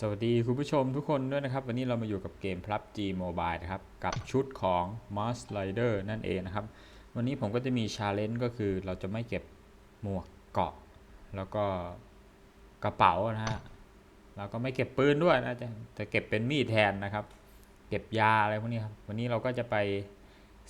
สวัสดีคุณผู้ชมทุกคนด้วยนะครับ วันนี้เรามาอยู่กับเกม PUBG Mobile นะครับ กับชุดของ Moss Rider นั่นเองนะครับ วันนี้ผมก็จะมีชาเลนจ์ก็คือเราจะไม่เก็บหมวกเกาะ แล้วก็กระเป๋านะฮะแล้วก็ไม่เก็บปืนด้วยนะจะจะเก็บเป็นมีดแทนนะครับ เก็บยาอะไรพวกนี้ครับ วันนี้เราก็จะไป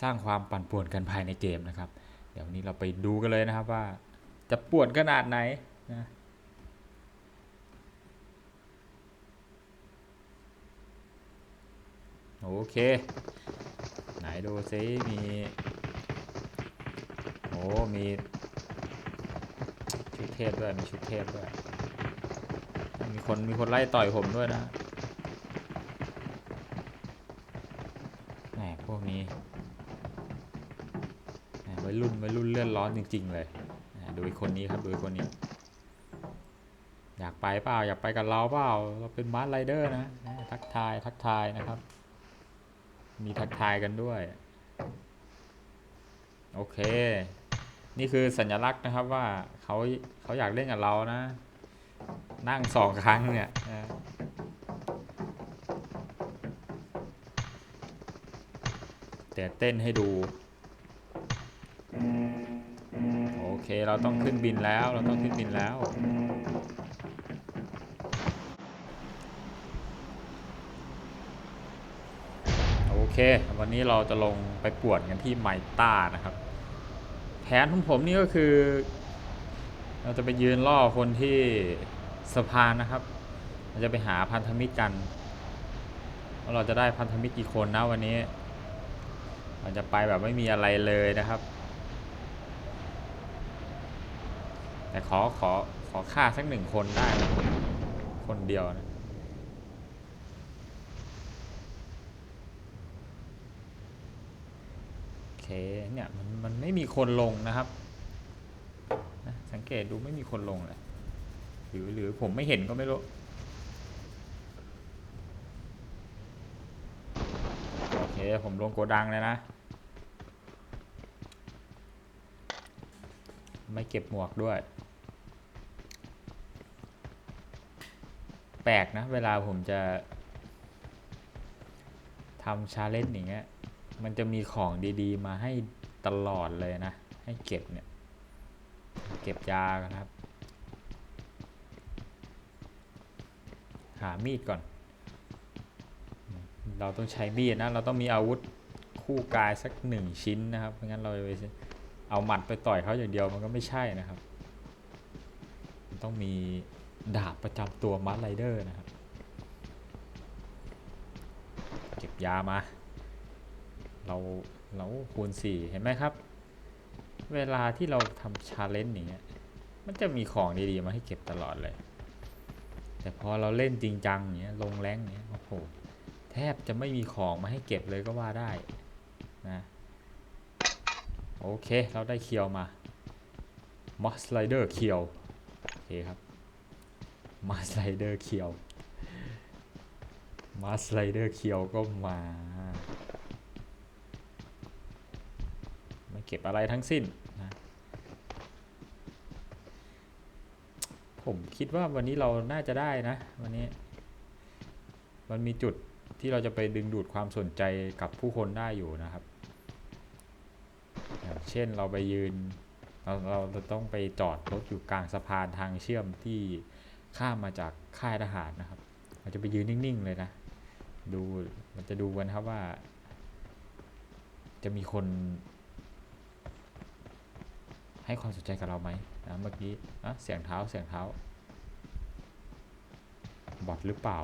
สร้างความปั่นป่วนกันภายในเกมนะครับ เดี๋ยววันนี้เราไปดูกันเลยนะครับว่าจะป่วนขนาดไหนนะ โอเค ไหนดูซิมีโอ้มีชุดเทพด้วยมีชุดเทพด้วย มีคนมีคนไล่ต่อยผมด้วยนะแหมพวกนี้แหมวัยรุ่นวัยรุ่นเลื่อนร้อนจริง ๆ เลยดูอีกคนนี้ครับดูอีกคนนี้ อยากไปเปล่าอยากไปกับเราเปล่าเราเป็นมาร์ไรเดอร์นะทักทายทักทายนะครับ มีทักทายกันด้วย โอเค นี่คือสัญลักษณ์นะครับว่าเขาเขาอยากเล่นกับเรานะ นั่งสองครั้งเนี่ยแต่เต้นให้ดู โอเคเราต้องขึ้นบินแล้ว เราต้องขึ้นบินแล้ว โอ เควันนี้เราจะลงไปปวนกันที่ไมต้านะครับ แผนของผมนี่ก็คือ เราจะไปยืนล่อคนที่สะพานนะครับ เราจะไปหาพันธมิตรกันว่าเราจะได้พันธมิตรกี่คนนะวันนี้ เราจะไปแบบไม่มีอะไรเลยนะครับ แต่ขอขอขอฆ่าสักหนึ่งคนได้นะคนเดียวนะ โอ เคเนี่ยมันมันไม่มีคนลงนะครับนะสังเกตดูไม่มีคนลงเลยหรือหรือผมไม่เห็นก็ไม่รู้โอเคผมลงโกดังเลยนะ ไม่เก็บหมวกด้วย แปลกนะ เวลาผมจะทำชาเลนจ์อย่างเงี้ย มันจะมีของดีๆ มาให้ตลอดเลยนะ ให้เก็บเนี่ย เก็บยาครับ หามีดก่อน เราต้องใช้มีดนะ เราต้องมีอาวุธคู่กายสักหนึ่งชิ้นนะครับไม่งั้นเราไปเอาหมัดไปต่อยเขาอย่างเดียวมันก็ไม่ใช่นะครับ ต้องมีดาบประจำตัวมัดไรเดอร์นะครับ เก็บยามา เราเราคูณสี่เห็นไหมครับ เวลาที่เราทำชาเลนจ์อย่างเงี้ยมันจะมีของดีๆมาให้เก็บตลอดเลย แต่พอเราเล่นจริงจังอย่างเงี้ยลงแรงอย่างเงี้ยโอ้โหแทบจะไม่มีของมาให้เก็บเลยก็ว่าได้นะโอเค เราได้เคียวมามอสไลเดอร์เคียวโอเคครับมาสไลเดอร์เคียวมาสไลเดอร์เคียวก็มา ไม่ เก็บอะไรทั้งสิ้นนะผมคิดว่าวันนี้เราน่าจะได้นะ วันนี้ มันมีจุดที่เราจะไปดึงดูดความสนใจกับผู้คนได้อยู่นะครับ เช่นเราไปยืน เราเราจะต้องไปจอดรถอยู่กลางสะพานทางเชื่อมที่ข้ามมาจากค่ายทหารนะครับเราจะไปยืนนิ่งๆเลยนะ ดูมันจะดูกันครับว่า จะมีคน ให้ความสนใจกับเราไหมนะเมื่อกี้อะเสียงเท้าเสียงเท้า บอทหรือเปล่า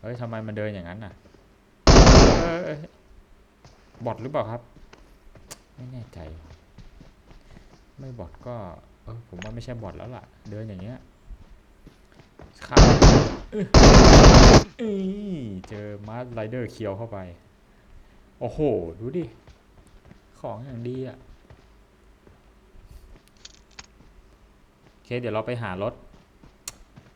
เฮ้ยทำไมมันเดินอย่างนั้นน่ะบอทหรือเปล่าครับ ไม่แน่ใจ ไม่บอทก็เออผมว่าไม่ใช่บอทแล้วล่ะ เดินอย่างเงี้ยข้ามเอ้ยเอ้ยเจอมาร์ไรเดอร์เคียวเข้าไป โอ้โห ดูดิ ของอย่างดีอะ โอ เคเดี๋ยวเราไปหารถ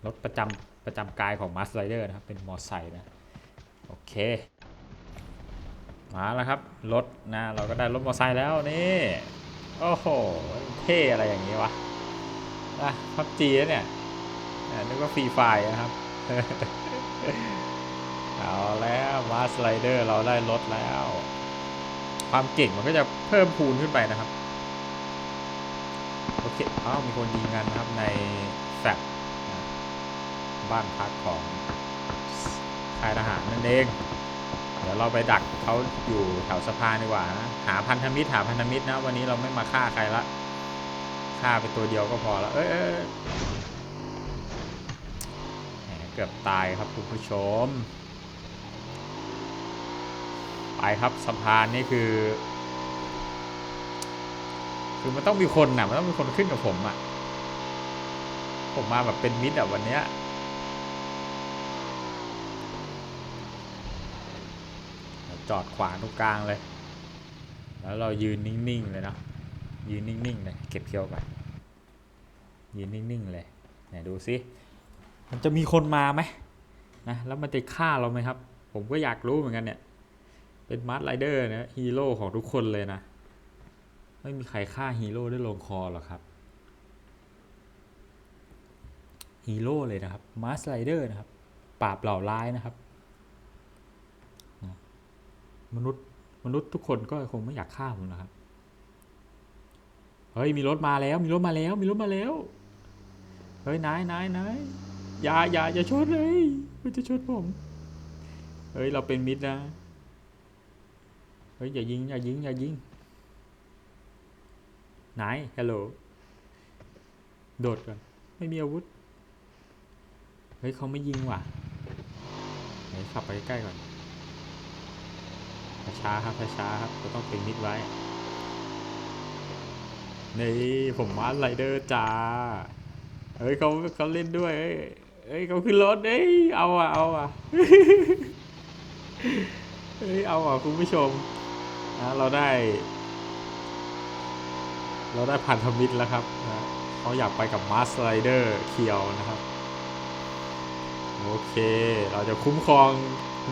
รถประจำประจำกายของมาสไ r เดอร์นะครับ เป็นมอไซค์นะ โอเค มาแล้วครับ รถนะ เราก็ได้รถมอไซค์แล้วนี่ โอ้โห เท่อะไรอย่างนี้วะนะพับจีเนี่ยนึกว่าฟรีไฟนะครับ เอาแล้วมาสไลเดอร์เราได้รถแล้ว ความเก่งมันก็จะเพิ่มพูนขึ้นไปนะครับ เคอ้าวมีคนยิงกันนะครับในแฟลตนะบ้านพักของค่ายทหารนั่นเอง เดี๋ยวเราไปดักเขาอยู่แถวสะพานดีกว่านะหาพันธมิตรหาพันธมิตรนะ วันนี้เราไม่มาฆ่าใครละฆ่าไปตัวเดียวก็พอแล้วเอ้ยเอเกือบตายครับคุณผู้ชม ไปครับสะพานนี่คือ คือมันต้องมีคนน่ะมันต้องมีคนขึ้นกับผมอะ ผมมาแบบเป็นมิตรอะวันเนี้ยจอดขวางตรงกลางเลย แล้วเรายืนนิ่งๆเลยเนาะ ยืนนิ่งๆเลยเก็บเคี้ยวไป ยืนนิ่งๆเลยไหนดูสิ มันจะมีคนมาไหมนะ แล้วมันจะฆ่าเราไหมครับ ผมก็อยากรู้เหมือนกันเนี่ย เป็นมาร์ r ไรเดอร์นะฮีโร่ของทุกคนเลยนะ ไม่มีใครฆ่าฮีโร่ได้ลงคอหรอกครับฮีโร่เลยนะครับมาร์ไรเดอร์นะครับปราบเหล่าร้ายนะครับ มนุษย์มนุษย์ทุกคนก็คงไม่อยากฆ่าผมนะครับเฮ้ยมีรถมาแล้วมีรถมาแล้วมีรถมาแล้วเฮ้ยนายนายนายอย่าอย่าอย่าชนเลยมันจะชนผมเฮ้ยเราเป็นมิตรนะเฮ้ยอย่ายิงอย่ายิงอย่ายิง นายฮัลโหลโดดก่อน ไม่มีอาวุธ เฮ้ยเขาไม่ยิงว่ะไหนขับไปใกล้ๆก่อนช้าครับช้าครับเราต้องเป็นมิดไว้นี่ผมมาไรเดอร์จ้าเฮ้ยเขาเขาเล่นด้วยเฮ้ยเฮ้ยเขาขึ้นรถเฮ้ยเอาอะเอาอะเฮ้ยเอาอะคุณผู้ชมนะเราได้ เราได้พันธมิตรแล้วครับนะเขาอยากไปกับมาร์สไรเดอร์เคียวนะครับ โอเค เราจะคุ้มครอง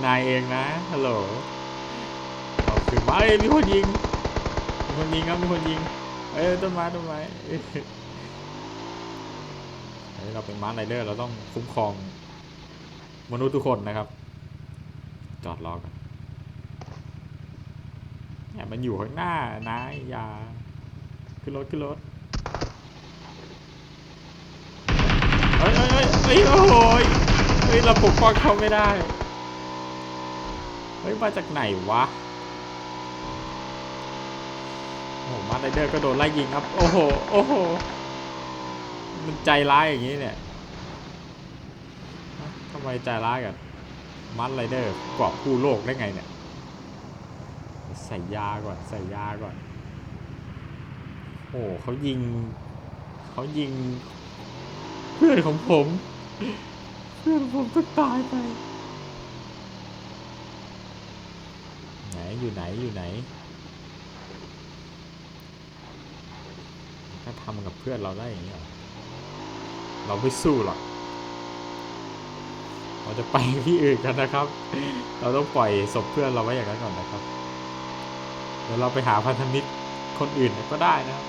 นายเองนะ ฮัลโหลเอาคือมาเอ้ยมีคนยิง มีคนยิงครับ มีคนยิง เอ้ยต้นไม้ต้นไม้เฮ้ยเราเป็นมาร์ไรเดอร์ เราต้องคุ้มครองมนุษย์ทุกคนนะครับ จอดรอกันเนี่ยมันอยู่ข้างหน้านายยา ขึ้นรถขึ้นรถเฮ้ยเฮ้ยเฮ้ยโอ้โหยเฮ้ยเราปกป้องเขาไม่ได้ เฮ้ย มาจากไหนวะ โอ้โหมาร์ไรเดอร์ก็โดนไล่ยิงครับ โอ้โห โอ้โห มันใจร้ายอย่างนี้เนี่ยทำไมใจร้ายกันมาร์ไรเดอร์กาะกู้โลกได้ไงเนี่ย ใส่ยาก่อน ใส่ยาก่อน โอ้เขายิงเขายิง เพื่อนของผม เพื่อนผมต้องตายไป ไหนอยู่ไหนอยู่ไหน ถ้าทำกับเพื่อนเราได้อย่างนี้เหรอเราไม่สู้หรอกเราจะไปที่อื่นกันนะครับ เราต้องปล่อยศพเพื่อนเราไว้อย่างนั้นก่อนนะครับ เดี๋ยวเราไปหาพันธมิตรคนอื่นก็ได้นะครับ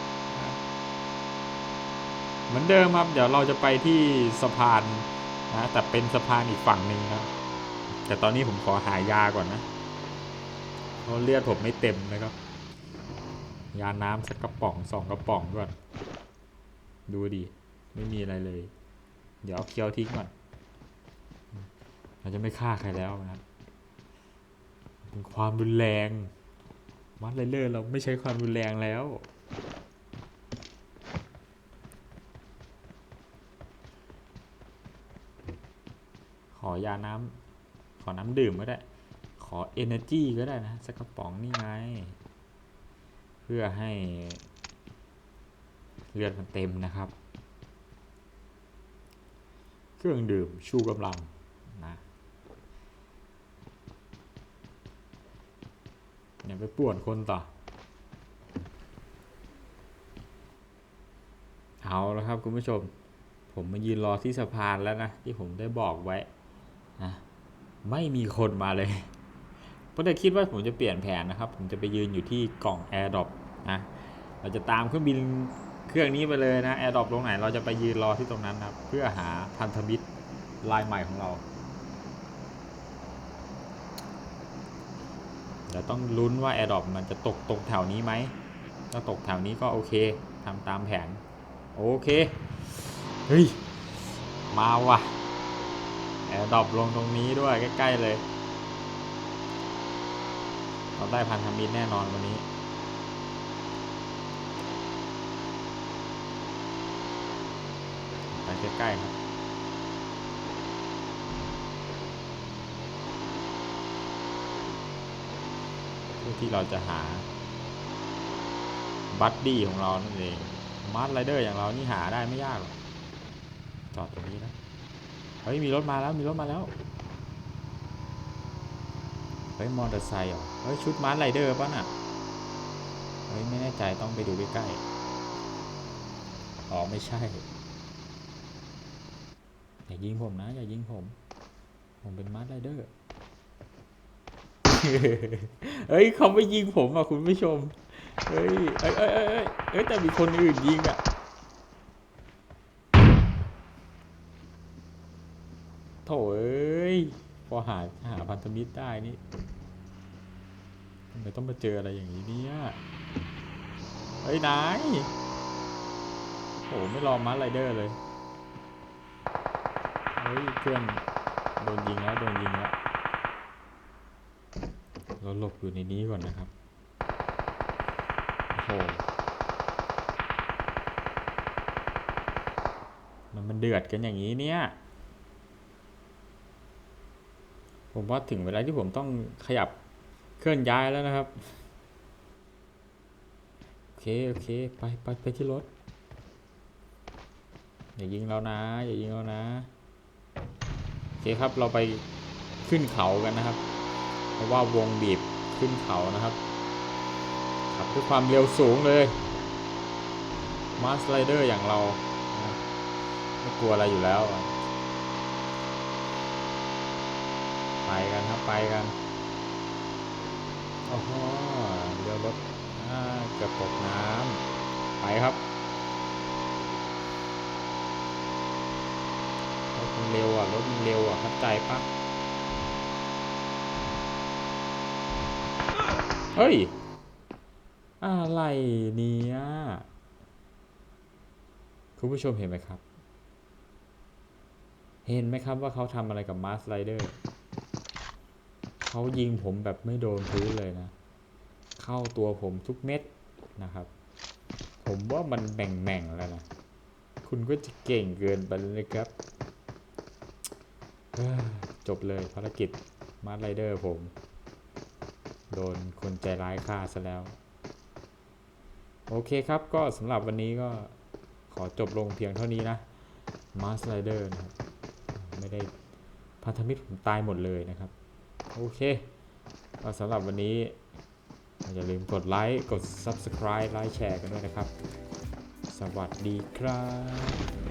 เหมือนเดิมครับ เดี๋ยวเราจะไปที่สะพานนะแต่เป็นสะพานอีกฝั่งหนึ่งครับ แต่ตอนนี้ผมขอหายาก่อนนะเพราะเลือดผมไม่เต็มนะครับ ยาน้ำสักกระป๋องสองกระป๋องก่อนดูดิไม่มีอะไรเลย เดี๋ยวเอาเคี้ยวทิ้งก่อนเราจะไม่ฆ่าใครแล้วนะครับเป็นความรุนแรงมัดเลเลอร์เราไม่ใช้ความรุนแรงแล้ว อยาน้ำขอน้ำดื่มก็ได้ ขอ energy ก็ได้นะสักกระป๋องนี่ไง เพื่อให้เลือดมันเต็มนะครับ เครื่องดื่มชูกำลังนะอย่าไปป่วนคนต่อ เอาแล้วครับคุณผู้ชม ผมมายืนรอที่สะพานแล้วนะ ที่ผมได้บอกไว้ นะไม่มีคนมาเลยเพราะแต่คิดว่าผมจะเปลี่ยนแผนนะครับ ผมจะไปยืนอยู่ที่กล่อง AirDrop นะเราจะตามเครื่องบินเครื่องนี้ไปเลยนะ AirDrop ตรงไหนเราจะไปยืนรอที่ตรงนั้นนะครับเพื่อหาพันธมิตรลายใหม่ของเราเดี๋ยวต้องลุ้นว่า AirDrop มันจะตกตรงแถวนี้ไหมถ้าตกแถวนี้ก็โอเคทำตามแผน โอเค เฮ้ย มาว่ะ AirDrop ลงตรงนี้ด้วยใกล้ ๆ เลย เราได้พันธมิตรแน่นอนวันนี้ ไปใกล้ ๆ ครับเพื่อที่เราจะหา บัดดี้ของเรานั่นเองมาร์ไรเดอร์อย่างเรานี่หาได้ไม่ยากหรอกจอดตรงนี้นะ เฮ้ยมีรถมาแล้วมีรถมาแล้วเฮ้ยมอเตอร์ไซค์เหรอเฮ้ยชุดมาร์ไรเดอร์ป่ะน่ะเฮ้ยไม่แน่ใจต้องไปดูใกล้ๆอ๋อไม่ใช่อย่ายิงผมนะอย่ายิงผม ผมเป็นมาร์ไรเดอร์เฮ้ยเขาไม่ยิงผมอะคุณผู้ชมเฮ้ยเอ้ยเอ้ยเอ้ยเอ้ยเอ้ยแต่มีคนอื่นยิงอะ โถ่เอ้ย พอหาหาพันธมิตรได้นี่ทำไมต้องมาเจออะไรอย่างนี้เนี่ยเฮ้ยนายโอ้ไม่รอมาร์ไรเดอร์เลย เฮ้ยเพื่อนโดนยิงแล้วโดนยิงแล้ว เราหลบอยู่ในนี้ก่อนนะครับ โอ้โห มันมันเดือดกันอย่างนี้เนี่ย ผมว่าถึงเวลาที่ผมต้องขยับเคลื่อนย้ายแล้วนะครับ โอเค โอเค ไปไปไปที่รถ อย่ายิงเรานะ อย่ายิงเรานะ โอเคครับเราไปขึ้นเขากันนะครับ เพราะว่าวงบีบขึ้นเขานะครับขับด้วยความเร็วสูงเลยมาสไลเดอร์อย่างเรานะไม่กลัวอะไรอยู่แล้วอะไป กันครับไปกันโอ้โหเรือรถเกือบตกน้ำไปครับรถมันเร็วอะรถมันเร็วอะเข้าใจปะเฮ้ย อะไรเนี่ยคุณผู้ชมเห็นไหมครับ เห็นไหมครับว่าเขาทำอะไรกับมาร์สไลเดอร์ เขายิงผมแบบไม่โดนพื้นเลยนะ เข้าตัวผมทุกเม็ดนะครับ ผมว่ามันแหม่งๆแล้วนะ คุณก็จะเก่งเกินไปเลยนะครับ จบเลยภารกิจมาร์ไรเดอร์ผม โดนคนใจร้ายฆ่าซะแล้ว โอเคครับก็สำหรับวันนี้ก็ขอจบลงเพียงเท่านี้นะมาร์ไรเดอร์นะครับ ไม่ได้พันธมิตรผมตายหมดเลยนะครับ โอเคสำหรับวันนี้ อย่าลืมกดไลค์ กด Subscribe ไลค์แชร์กันด้วยนะครับ สวัสดีครับ